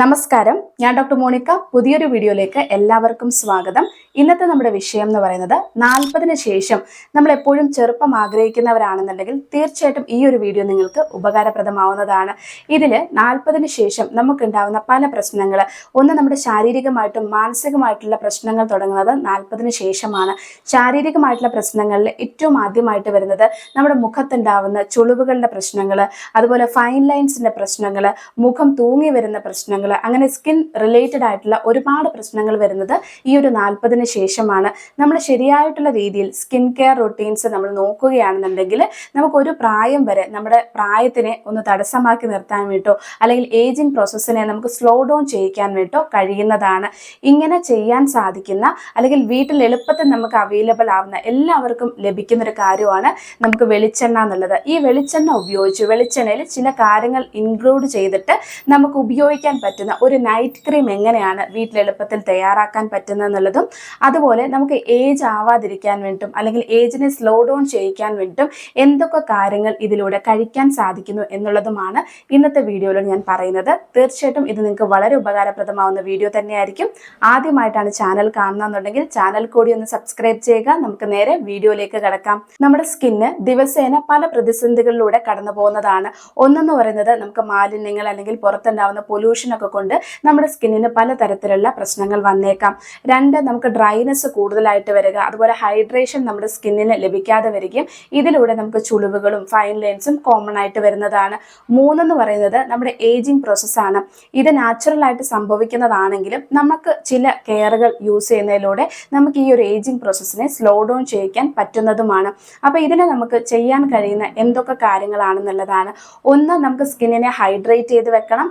നമസ്കാരം. ഞാൻ doctor Monica. പുതിയൊരു വീഡിയോയിലേക്ക് എല്ലാവർക്കും സ്വാഗതം. ഇന്നത്തെ നമ്മുടെ വിഷയം എന്ന് പറയുന്നത് നാൽപ്പതിന് ശേഷം നമ്മൾ എപ്പോഴും ചെറുപ്പം ആഗ്രഹിക്കുന്നവരാണെന്നുണ്ടെങ്കിൽ തീർച്ചയായിട്ടും ഈ ഒരു വീഡിയോ നിങ്ങൾക്ക് ഉപകാരപ്രദമാവുന്നതാണ്. ഇതിൽ നാൽപ്പതിന് ശേഷം നമുക്കുണ്ടാവുന്ന പല പ്രശ്നങ്ങൾ. ഒന്ന് നമ്മുടെ ശാരീരികമായിട്ടും മാനസികമായിട്ടുള്ള പ്രശ്നങ്ങൾ തുടങ്ങുന്നത് നാൽപ്പതിന് ശേഷമാണ്. ശാരീരികമായിട്ടുള്ള പ്രശ്നങ്ങളിൽ ഏറ്റവും ആദ്യമായിട്ട് വരുന്നത് നമ്മുടെ മുഖത്തുണ്ടാവുന്ന ചുളിവുകളുടെ പ്രശ്നങ്ങൾ അതുപോലെ ഫൈൻ ലൈൻസിന്റെ പ്രശ്നങ്ങൾ മുഖം തൂങ്ങി വരുന്ന പ്രശ്നങ്ങൾ അങ്ങനെ സ്കിൻ റിലേറ്റഡ് ആയിട്ടുള്ള ഒരുപാട് പ്രശ്നങ്ങൾ വരുന്നത് ഈ ഒരു നാൽപ്പതിന് ശേഷമാണ്. നമ്മൾ ശരിയായിട്ടുള്ള രീതിയിൽ സ്കിൻ കെയർ റൊട്ടീൻസ് നമ്മൾ നോക്കുകയാണെന്നുണ്ടെങ്കിൽ നമുക്കൊരു പ്രായം വരെ നമ്മുടെ പ്രായത്തിനെ ഒന്ന് തടസ്സമാക്കി നിർത്താൻ വേണ്ടിട്ടോ അല്ലെങ്കിൽ ഏജിങ് പ്രോസസ്സിനെ നമുക്ക് സ്ലോ ഡൗൺ ചെയ്യിക്കാൻ വേണ്ടിട്ടോ കഴിയുന്നതാണ്. ഇങ്ങനെ ചെയ്യാൻ സാധിക്കുന്ന അല്ലെങ്കിൽ വീട്ടിൽ എളുപ്പത്തിൽ നമുക്ക് അവൈലബിൾ ആവുന്ന എല്ലാവർക്കും ലഭിക്കുന്ന ഒരു കാര്യമാണ് നമുക്ക് വെളിച്ചെണ്ണ എന്നുള്ളത്. ഈ വെളിച്ചെണ്ണ ഉപയോഗിച്ച് വെളിച്ചെണ്ണയിൽ ചില കാര്യങ്ങൾ ഇൻക്ലൂഡ് ചെയ്തിട്ട് നമുക്ക് ഉപയോഗിക്കാൻ പറ്റുന്ന ഒരു നൈറ്റ് ക്രീം എങ്ങനെയാണ് വീട്ടിൽ എളുപ്പത്തിൽ തയ്യാറാക്കാൻ പറ്റുന്നത് എന്നുള്ളതും അതുപോലെ നമുക്ക് ഏജ് ആവാതിരിക്കാൻ വേണ്ടിയിട്ടും അല്ലെങ്കിൽ ഏജിനെ സ്ലോ ഡൗൺ ചെയ്യിക്കാൻ വേണ്ടിയിട്ടും എന്തൊക്കെ കാര്യങ്ങൾ ഇതിലൂടെ കഴിക്കാൻ സാധിക്കുന്നു എന്നുള്ളതുമാണ് ഇന്നത്തെ വീഡിയോയിൽ ഞാൻ പറയുന്നത്. തീർച്ചയായിട്ടും ഇത് നിങ്ങൾക്ക് വളരെ ഉപകാരപ്രദമാവുന്ന വീഡിയോ തന്നെയായിരിക്കും. ആദ്യമായിട്ടാണ് ചാനൽ കാണുന്നതെന്നുണ്ടെങ്കിൽ ചാനൽ കൂടി ഒന്ന് സബ്സ്ക്രൈബ് ചെയ്യുക. നമുക്ക് നേരെ വീഡിയോയിലേക്ക് കിടക്കാം. നമ്മുടെ സ്കിന്ന് ദിവസേന പല പ്രതിസന്ധികളിലൂടെ കടന്നു പോകുന്നതാണ് ഒന്നെന്ന് പറയുന്നത് നമുക്ക് മാലിന്യങ്ങൾ അല്ലെങ്കിൽ പുറത്തുണ്ടാവുന്ന പൊല്യൂഷൻ ഒക്കെ കൊണ്ട് നമ്മുടെ സ്കിന്നിന് പലതരത്തിലുള്ള പ്രശ്നങ്ങൾ വന്നേക്കാം. രണ്ട് നമുക്ക് ഡ്രൈനെസ് കൂടുതലായിട്ട് വരിക. അതുപോലെ ഹൈഡ്രേഷൻ നമ്മുടെ സ്കിന്നിന് ലഭിക്കാതെ വരികയും ഇതിലൂടെ നമുക്ക് ചുളിവുകളും ഫൈൻ ലൈൻസും കോമൺ ആയിട്ട് വരുന്നതാണ്. മൂന്നെന്ന് പറയുന്നത് നമ്മുടെ ഏജിങ് പ്രോസസ്സാണ് ഇത് നാച്ചുറൽ ആയിട്ട് സംഭവിക്കുന്നതാണെങ്കിലും നമുക്ക് ചില കെയറുകൾ യൂസ് ചെയ്യുന്നതിലൂടെ നമുക്ക് ഈ ഒരു ഏജിങ് പ്രോസസ്സിനെ സ്ലോ ഡൗൺ ചെയ്യിക്കാൻ പറ്റുന്നതുമാണ്. അപ്പോൾ ഇതിനെ നമുക്ക് ചെയ്യാൻ കഴിയുന്ന എന്തൊക്കെ കാര്യങ്ങളാണെന്നുള്ളതാണ്. ഒന്ന് നമുക്ക് സ്കിന്നിനെ ഹൈഡ്രേറ്റ് ചെയ്ത് വെക്കണം.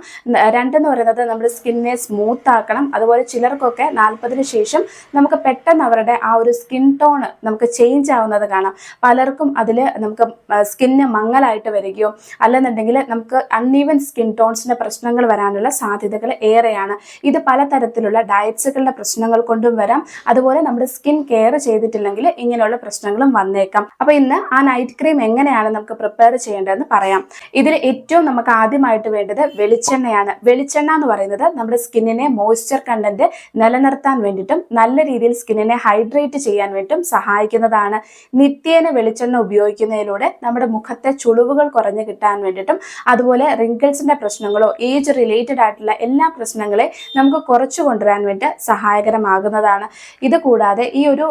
രണ്ടെന്ന് പറയുന്നത് നമ്മുടെ സ്കിന്നിനെ സ്മൂത്ത് ആക്കണം. അതുപോലെ ചിലർക്കൊക്കെ നാൽപ്പതിന് ശേഷം നമുക്ക് പെട്ടെന്ന് അവരുടെ ആ ഒരു സ്കിൻ ടോൺ നമുക്ക് ചേഞ്ച് ആവുന്നത് കാണാം. പലർക്കും അതിൽ നമുക്ക് സ്കിന്ന് മങ്ങലായിട്ട് വരികയോ അല്ലെന്നുണ്ടെങ്കിൽ നമുക്ക് അൺഈവൻ സ്കിൻ ടോൺസിന്റെ പ്രശ്നങ്ങൾ വരാനുള്ള സാധ്യതകൾ ഏറെയാണ്. ഇത് പലതരത്തിലുള്ള ഡയറ്റ്സുകളുടെ പ്രശ്നങ്ങൾ കൊണ്ടും വരാം. അതുപോലെ നമ്മുടെ സ്കിൻ കെയർ ചെയ്തിട്ടില്ലെങ്കിൽ ഇങ്ങനെയുള്ള പ്രശ്നങ്ങളും വന്നേക്കാം. അപ്പൊ ഇന്ന് ആ നൈറ്റ് ക്രീം എങ്ങനെയാണ് നമുക്ക് പ്രിപ്പയർ ചെയ്യേണ്ടതെന്ന് പറയാം. ഇതിൽ ഏറ്റവും നമുക്ക് ആദ്യമായിട്ട് വേണ്ടത് വെളിച്ചെണ്ണയാണ്. വെളിച്ചെണ്ണ എന്ന് പറയുന്നത് നമ്മുടെ സ്കിന്നിനെ മോയ്സ്ചർ കണ്ടന്റ് നിലനിർത്താൻ വേണ്ടിയിട്ടും നല്ല രീതിയിൽ സ്കിന്നിനെ ഹൈഡ്രേറ്റ് ചെയ്യാൻ വേണ്ടിയിട്ടും സഹായിക്കുന്നതാണ്. നിത്യേന വെളിച്ചെണ്ണ ഉപയോഗിക്കുന്നതിലൂടെ നമ്മുടെ മുഖത്തെ ചുളിവുകൾ കുറഞ്ഞു കിട്ടാൻ വേണ്ടിയിട്ടും അതുപോലെ റിങ്കിൾസിന്റെ പ്രശ്നങ്ങളോ ഏജ് റിലേറ്റഡ് ആയിട്ടുള്ള എല്ലാ പ്രശ്നങ്ങളെ നമുക്ക് കുറച്ചു കൊണ്ടുവരാൻ വേണ്ടി സഹായകരമാകുന്നതാണ്. ഇത് കൂടാതെ ഈ ഒരു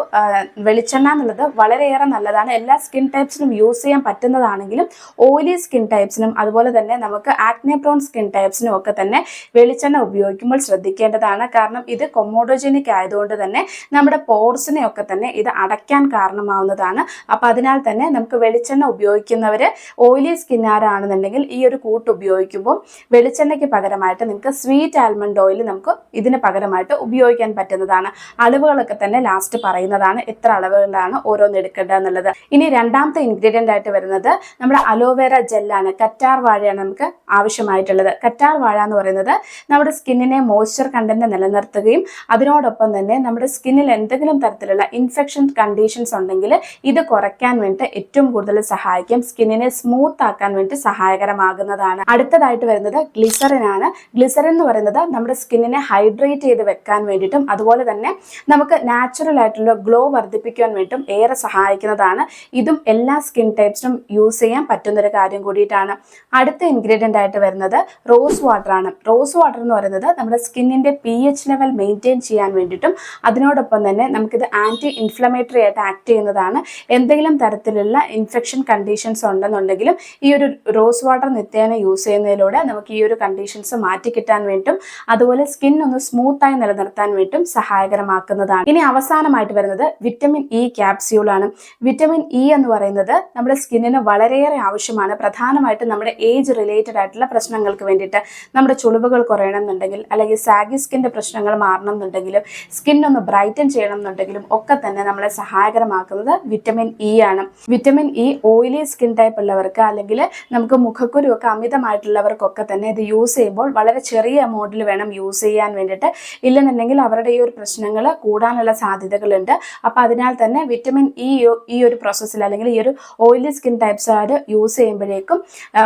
വെളിച്ചെണ്ണ എന്നുള്ളത് വളരെയേറെ നല്ലതാണ്. എല്ലാ സ്കിൻ ടൈപ്സിനും യൂസ് ചെയ്യാൻ പറ്റുന്നതാണെങ്കിലും ഓയിലി സ്കിൻ ടൈപ്സിനും അതുപോലെ തന്നെ നമുക്ക് ആക്നെ പ്രോൺ സ്കിൻ ടൈപ്സിനും ഒക്കെ തന്നെ വെളിച്ചെണ്ണ ഉപയോഗിക്കുമ്പോൾ ശ്രദ്ധിക്കേണ്ടതാണ്. കാരണം ഇത് കൊമോഡോജനിക് ആയതുകൊണ്ട് തന്നെ നമ്മുടെ പോർസിനെ ഒക്കെ തന്നെ ഇത് അടയ്ക്കാൻ കാരണമാവുന്നതാണ്. അപ്പോൾ അതിനാൽ തന്നെ നമുക്ക് വെളിച്ചെണ്ണ ഉപയോഗിക്കുന്നവർ ഓയിലി സ്കിന്നാരാണെന്നുണ്ടെങ്കിൽ ഈ ഒരു കൂട്ട് ഉപയോഗിക്കുമ്പോൾ വെളിച്ചെണ്ണയ്ക്ക് പകരമായിട്ട് നിങ്ങൾക്ക് സ്വീറ്റ് ആൽമണ്ട് ഓയിൽ നമുക്ക് ഇതിന് പകരമായിട്ട് ഉപയോഗിക്കാൻ പറ്റുന്നതാണ്. അളവുകളൊക്കെ തന്നെ ലാസ്റ്റ് പറയുന്നതാണ് എത്ര അളവുകളാണ് ഓരോന്ന് എടുക്കേണ്ടത് എന്നുള്ളത്. ഇനി രണ്ടാമത്തെ ഇൻഗ്രീഡിയന്റ് ആയിട്ട് വരുന്നത് നമ്മുടെ അലോവേര ജെല്ലാണ് കറ്റാർ വാഴയാണ് നമുക്ക് ആവശ്യമായിട്ടുള്ളത്. കറ്റാർ വാഴ എന്ന് പറയുന്നത് നമ്മുടെ സ്കിന്നിനെ മോയ്സ്ചർ കണ്ടന്റ് നിലനിർത്തുകയും അതിനോടൊപ്പം തന്നെ നമ്മുടെ സ്കിന്നിൽ എന്തെങ്കിലും തരത്തിലുള്ള ഇൻഫെക്ഷൻ കണ്ടീഷൻസ് ഉണ്ടെങ്കിൽ ഇത് കുറയ്ക്കാൻ വേണ്ടി ഏറ്റവും കൂടുതൽ സഹായിക്കും. സ്കിന്നിനെ സ്മൂത്ത് ആക്കാൻ വേണ്ടി സഹായകരമാകുന്നതാണ്. അടുത്തതായിട്ട് വരുന്നത് ഗ്ലിസറിൻ ആണ്. ഗ്ലിസറിൻ എന്ന് പറയുന്നത് നമ്മുടെ സ്കിന്നിനെ ഹൈഡ്രേറ്റ് ചെയ്ത് വെക്കാൻ വേണ്ടിയിട്ടും അതുപോലെ തന്നെ നമുക്ക് നാച്ചുറൽ ആയിട്ടുള്ള ഗ്ലോ വർദ്ധിപ്പിക്കാൻ വേണ്ടിയിട്ടും ഏറെ സഹായിക്കുന്നതാണ്. ഇതും എല്ലാ സ്കിൻ ടൈപ്സിനും യൂസ് ചെയ്യാൻ പറ്റുന്നൊരു കാര്യം കൂടിയിട്ടാണ്. അടുത്ത ഇൻഗ്രീഡിയന്റ് ആയിട്ട് വരുന്നത് റോസ് വാട്ടർ ആണ് റോസ് വാട്ടർ എന്ന് പറയുന്നത് നമ്മുടെ സ്കിന്നിന്റെ പി എച്ച് ലെവൽ മെയിന്റെയിൻ ചെയ്യാൻ വേണ്ടിയിട്ടും അതിനോടൊപ്പം തന്നെ നമുക്കിത് ആന്റി ഇൻഫ്ലമേറ്ററി ആയിട്ട് ആക്ട് ചെയ്യുന്നതാണ്. എന്തെങ്കിലും തരത്തിലുള്ള ഇൻഫെക്ഷൻ കണ്ടീഷൻസ് ഉണ്ടെന്നുണ്ടെങ്കിലും ഈ ഒരു റോസ് വാട്ടർ നിത്യേന യൂസ് ചെയ്യുന്നതിലൂടെ നമുക്ക് ഈ ഒരു കണ്ടീഷൻസ് മാറ്റി കിട്ടാൻ വേണ്ടിയിട്ടും അതുപോലെ സ്കിൻ ഒന്ന് സ്മൂത്തായി നിലനിർത്താൻ വേണ്ടിയിട്ടും സഹായകരമാക്കുന്നതാണ്. ഇനി അവസാനമായിട്ട് വരുന്നത് വിറ്റമിൻ ഇ ക്യാപ്സ്യൂൾ ആണ്. വിറ്റമിൻ ഇ എന്ന് പറയുന്നത് നമ്മുടെ സ്കിന്നിന് വളരെയേറെ ആവശ്യമാണ്. പ്രധാനമായിട്ടും നമ്മുടെ ഏജ് റിലേറ്റഡ് ആയിട്ടുള്ള പ്രശ്നങ്ങൾക്ക് വേണ്ടിയിട്ട്. നമ്മുടെ ചുളിവുകൾ കുറയണം എന്നുണ്ടെങ്കിൽ അല്ലെങ്കിൽ സാഗി സ്കിന്റെ പ്രശ്നങ്ങൾ മാറണം എന്നുണ്ടെങ്കിലും സ്കിൻ ഒന്ന് ബ്രൈറ്റൻ ചെയ്യണം എന്നുണ്ടെങ്കിലും ഒക്കെ തന്നെ നമ്മളെ സഹായകരമാക്കുന്നത് വിറ്റമിൻ ഇ ആണ്. Vitamin E oily skin type ഉള്ളവർക്ക് അല്ലെങ്കിൽ നമുക്ക് മുഖക്കുരു ഒക്കെ അമിതമായിട്ടുള്ളവർക്കൊക്കെ തന്നെ ഇത് യൂസ് ചെയ്യുമ്പോൾ വളരെ ചെറിയ എമൗണ്ടിൽ വേണം യൂസ് ചെയ്യാൻ വേണ്ടിയിട്ട്. ഇല്ലെന്നുണ്ടെങ്കിൽ അവരുടെ ഈ ഒരു പ്രശ്നങ്ങൾ കൂടാനുള്ള സാധ്യതകളുണ്ട്. അപ്പോൾ അതിനാൽ തന്നെ വിറ്റമിൻ ഇ ഈ ഒരു പ്രോസസ്സിൽ അല്ലെങ്കിൽ ഈ ഒരു ഓയിലി സ്കിൻ ആയിട്ട് യൂസ് ചെയ്യുമ്പോഴേക്കും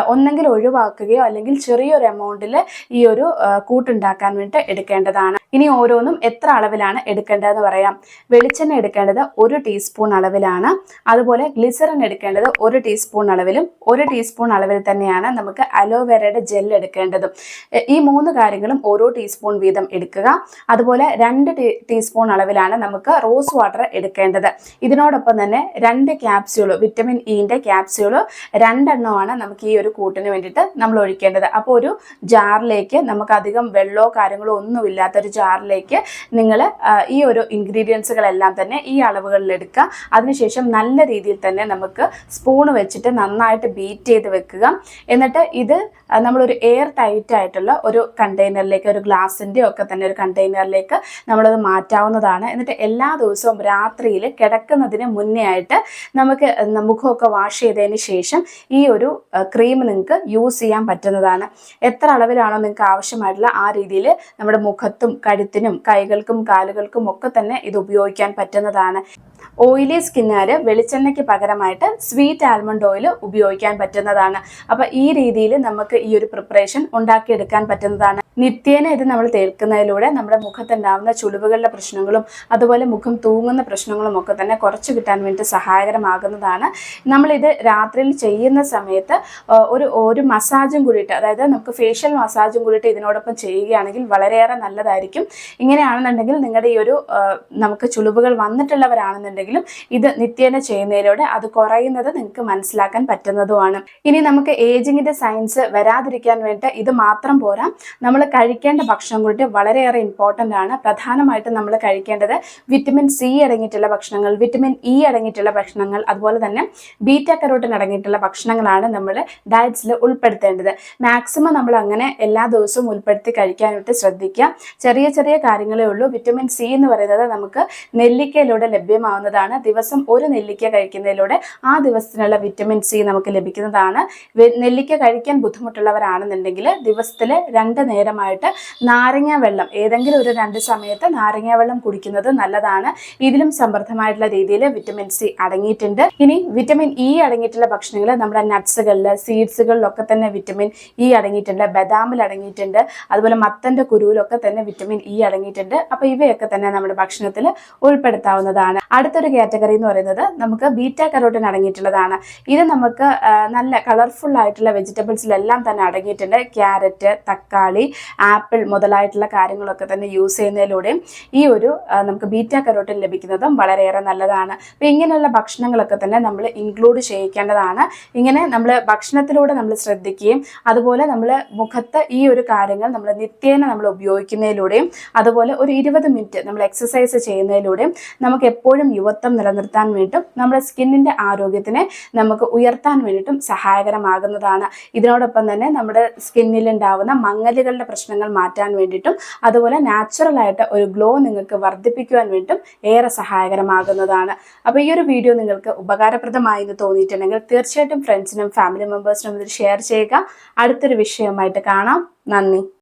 ഒന്നെങ്കിൽ ഒഴിവാക്കുകയോ അല്ലെങ്കിൽ ചെറിയൊരു എമൗണ്ടിൽ ഈ ഒരു ഒരു കൂട്ടുണ്ടാക്കാൻ വേണ്ടി എടുക്കേണ്ടതാണ്. ഇനി ഓരോന്നും എത്ര അളവിലാണ് എടുക്കേണ്ടതെന്ന് പറയാം. വെളിച്ചെണ്ണ എടുക്കേണ്ടത് ഒരു ടീസ്പൂൺ അളവിലാണ്. അതുപോലെ ഗ്ലിസറിൻ എടുക്കേണ്ടത് ഒരു ടീസ്പൂൺ അളവിലും ഒരു ടീസ്പൂൺ അളവിൽ തന്നെയാണ് നമുക്ക് അലോവേരയുടെ ജെൽ എടുക്കേണ്ടതും. ഈ മൂന്ന് കാര്യങ്ങളും ഓരോ ടീസ്പൂൺ വീതം എടുക്കുക. അതുപോലെ രണ്ട് ടീസ്പൂൺ അളവിലാണ് നമുക്ക് റോസ് വാട്ടർ എടുക്കേണ്ടത്. ഇതിനോടൊപ്പം തന്നെ രണ്ട് ക്യാപ്സ്യൂൾ വിറ്റമിൻ ഇന്റെ ക്യാപ്സ്യൂൾ രണ്ടെണ്ണമാണ് നമുക്ക് ഈ ഒരു കൂട്ടിന് വേണ്ടിയിട്ട് നമ്മൾ ഒഴിക്കേണ്ടത്. അപ്പോൾ ഒരു ജാറിലേക്ക് നമുക്ക് അധികം വെള്ളമോ കാര്യങ്ങളോ ഒന്നും ഇല്ലാത്തൊരു ജാറിലേക്ക് നിങ്ങൾ ഈ ഒരു ഇൻഗ്രീഡിയൻസുകളെല്ലാം തന്നെ ഈ അളവുകളിൽ എടുക്കുക. അതിനുശേഷം നല്ല രീതിയിൽ തന്നെ നമുക്ക് സ്പൂണ് വെച്ചിട്ട് നന്നായിട്ട് ബീറ്റ് ചെയ്ത് വെക്കുക. എന്നിട്ട് ഇത് നമ്മളൊരു എയർ ടൈറ്റ് ആയിട്ടുള്ള ഒരു കണ്ടെയ്നറിലേക്ക് ഒരു ഗ്ലാസിന്റെ ഒക്കെ തന്നെ ഒരു കണ്ടെയ്നറിലേക്ക് നമ്മളത് മാറ്റാവുന്നതാണ്. എന്നിട്ട് എല്ലാ ദിവസവും രാത്രിയിൽ കിടക്കുന്നതിന് മുന്നേ ആയിട്ട് നമുക്ക് മുഖമൊക്കെ വാഷ് ചെയ്തതിന് ശേഷം ഈ ഒരു ക്രീം നിങ്ങൾക്ക് യൂസ് ചെയ്യാൻ പറ്റുന്നതാണ്. എത്ര അളവിലാണോ നിങ്ങൾക്ക് ആവശ്യമായിട്ടുള്ള ആ രീതിയിൽ നമ്മുടെ മുഖത്തും കഴുത്തിനും കൈകൾക്കും കാലുകൾക്കും ഒക്കെ തന്നെ ഇത് ഉപയോഗിക്കാൻ പറ്റുന്നതാണ്. ഓയിലി സ്കിന്നുകാർ വെളിച്ചെണ്ണയ്ക്ക് പകരമായിട്ട് സ്വീറ്റ് ആൽമണ്ട് ഓയിൽ ഉപയോഗിക്കാൻ പറ്റുന്നതാണ്. അപ്പോൾ ഈ രീതിയിൽ നമുക്ക് ഈ ഒരു പ്രിപ്പറേഷൻ ഉണ്ടാക്കിയെടുക്കാൻ പറ്റുന്നതാണ്. നിത്യേന ഇത് നമ്മൾ തേൽക്കുന്നതിലൂടെ നമ്മുടെ മുഖത്തുണ്ടാകുന്ന ചുളിവുകളുടെ പ്രശ്നങ്ങളും അതുപോലെ മുഖം തൂങ്ങുന്ന പ്രശ്നങ്ങളും ഒക്കെ തന്നെ കുറച്ച് കിട്ടാൻ വേണ്ടി സഹായകരമാകുന്നതാണ്. നമ്മളിത് രാത്രിയിൽ ചെയ്യുന്ന സമയത്ത് ഒരു ഒരു മസാജും കൂടിയിട്ട് അതായത് നമുക്ക് ഫേഷ്യൽ മസാജും കൂടിയിട്ട് ഇതിനോടൊപ്പം ചെയ്യുകയാണെങ്കിൽ വളരെയേറെ നല്ലതായിരിക്കും. ഇങ്ങനെയാണെന്നുണ്ടെങ്കിൽ നിങ്ങളുടെ ഈ ഒരു നമുക്ക് ചുളിവുകൾ വന്നിട്ടുള്ളവരാണെന്നുണ്ടെങ്കിലും ഇത് നിത്യേന ചെയ്യുന്നതിലൂടെ അത് കുറയുന്നത് നിങ്ങൾക്ക് മനസ്സിലാക്കാൻ പറ്റുന്നതുമാണ്. ഇനി നമുക്ക് ഏജിങ്ങിന്റെ സയൻസ് വരാതിരിക്കാൻ വേണ്ടി ഇത് മാത്രം പോരാ. നമ്മൾ കഴിക്കേണ്ട ഭക്ഷണം കൂടി വളരെയേറെ ഇമ്പോർട്ടന്റ് ആണ്. പ്രധാനമായിട്ടും നമ്മൾ കഴിക്കേണ്ടത് വിറ്റമിൻ സി അടങ്ങിയിട്ടുള്ള ഭക്ഷണങ്ങൾ വിറ്റമിൻ ഇ അടങ്ങിയിട്ടുള്ള ഭക്ഷണങ്ങൾ അതുപോലെ തന്നെ ബീറ്റ കരോട്ടിൻ അടങ്ങിയിട്ടുള്ള ഭക്ഷണങ്ങളാണ് നമ്മൾ ഡയറ്റ്സിൽ ഉൾപ്പെടുത്തേണ്ടത്. മാക്സിമം നമ്മൾ അങ്ങനെ എല്ലാ ദിവസവും ഉൾപ്പെടുത്തി കഴിക്കാനായിട്ട് ശ്രദ്ധിക്കുക. ചെറിയ ചെറിയ കാര്യങ്ങളേ ഉള്ളൂ. വിറ്റമിൻ സി എന്ന് പറയുന്നത് നമുക്ക് നെല്ലിക്കയിലൂടെ ലഭ്യമാവുന്നതാണ്. ദിവസം ഒരു നെല്ലിക്ക കഴിക്കുന്നതിലൂടെ ആ ദിവസത്തിനുള്ള വിറ്റമിൻ സി നമുക്ക് ലഭിക്കുന്നതാണ്. നെല്ലിക്ക കഴിക്കാൻ ബുദ്ധിമുട്ടുള്ളവരാണെന്നുണ്ടെങ്കിൽ ദിവസത്തിൽ രണ്ട് നേരമായിട്ട് നാരങ്ങ വെള്ളം ഏതെങ്കിലും ഒരു രണ്ട് സമയത്ത് നാരങ്ങ വെള്ളം കുടിക്കുന്നത് നല്ലതാണ്. ഇതിലും സമൃദ്ധമായിട്ടുള്ള രീതിയിൽ വിറ്റമിൻ സി അടങ്ങിയിട്ടുണ്ട്. ഇനി വിറ്റമിൻ ഇ അടങ്ങിയിട്ടുള്ള ഭക്ഷണങ്ങൾ നമ്മുടെ നട്ട്സുകളിൽ സീഡ്സുകളിലൊക്കെ തന്നെ വിറ്റമിൻ ഇ അടങ്ങിയിട്ടുണ്ട്. ബദാമിൽ അടങ്ങിയിട്ടുണ്ട്. അതുപോലെ മത്തന്റെ കുരുവിലൊക്കെ തന്നെ വിറ്റമിൻ ഇ അടങ്ങിയിട്ടുണ്ട്. അപ്പോൾ ഇവയൊക്കെ തന്നെ നമ്മുടെ ഭക്ഷണത്തിൽ ഉൾപ്പെടുത്താവുന്നതാണ്. അടുത്തൊരു കാറ്റഗറി എന്ന് പറയുന്നത് നമുക്ക് ബീറ്റ കരോട്ടിൻ അടങ്ങിയിട്ടുള്ളതാണ്. ഇത് നമുക്ക് നല്ല കളർഫുൾ ആയിട്ടുള്ള വെജിറ്റബിൾസിലെല്ലാം തന്നെ അടങ്ങിയിട്ടുണ്ട്. ക്യാരറ്റ് തക്കാളി ആപ്പിൾ മുതലായിട്ടുള്ള കാര്യങ്ങളൊക്കെ തന്നെ യൂസ് ചെയ്യുന്നതിലൂടെയും ഈ ഒരു നമുക്ക് ബീറ്റ കരോട്ടിൻ ലഭിക്കുന്നതും വളരെയേറെ നല്ലതാണ്. അപ്പോൾ ഇങ്ങനെയുള്ള ഭക്ഷണങ്ങളൊക്കെ തന്നെ നമ്മൾ ഇൻക്ലൂഡ് ചെയ്യിക്കേണ്ടതാണ്. ഇങ്ങനെ നമ്മൾ ഭക്ഷണത്തിലൂടെ നമ്മൾ ശ്രദ്ധിക്കുകയും അതുപോലെ നമ്മൾ മുഖത്ത് ഈ ഒരു കാര്യങ്ങൾ നമ്മൾ നിത്യേന നമ്മൾ ഉപയോഗിക്കുന്നതിലൂടെയും അതുപോലെ ഒരു ഇരുപത് മിനിറ്റ് നമ്മൾ എക്സസൈസ് ചെയ്യുന്നതിലൂടെയും നമുക്ക് എപ്പോഴും യുവത്വം നിലനിർത്താൻ വേണ്ടിയിട്ടും നമ്മുടെ സ്കിന്നിന്റെ ആരോഗ്യത്തിനെ നമുക്ക് ഉയർത്താൻ വേണ്ടിയിട്ടും സഹായകരമാകുന്നതാണ്. ഇതിനോടൊപ്പം തന്നെ നമ്മുടെ സ്കിന്നിലുണ്ടാവുന്ന മങ്ങലുകളുടെ പ്രശ്നങ്ങൾ മാറ്റാൻ വേണ്ടിയിട്ടും അതുപോലെ നാച്ചുറലായിട്ട് ഒരു ഗ്ലോ നിങ്ങൾക്ക് വർദ്ധിപ്പിക്കുവാൻ വേണ്ടിയിട്ടും ഏറെ സഹായകരമാകുന്നതാണ്. അപ്പോൾ ഈ ഒരു വീഡിയോ നിങ്ങൾക്ക് ഉപകാരപ്രദമായി എന്ന് തോന്നിയിട്ടുണ്ടെങ്കിൽ തീർച്ചയായിട്ടും ഫ്രണ്ട്സിനും ഫാമിലി മെമ്പേഴ്സിനും ഇത് ഷെയർ ചെയ്യുക. അടുത്തൊരു വിഷയമായിട്ട് കാണാം. আননি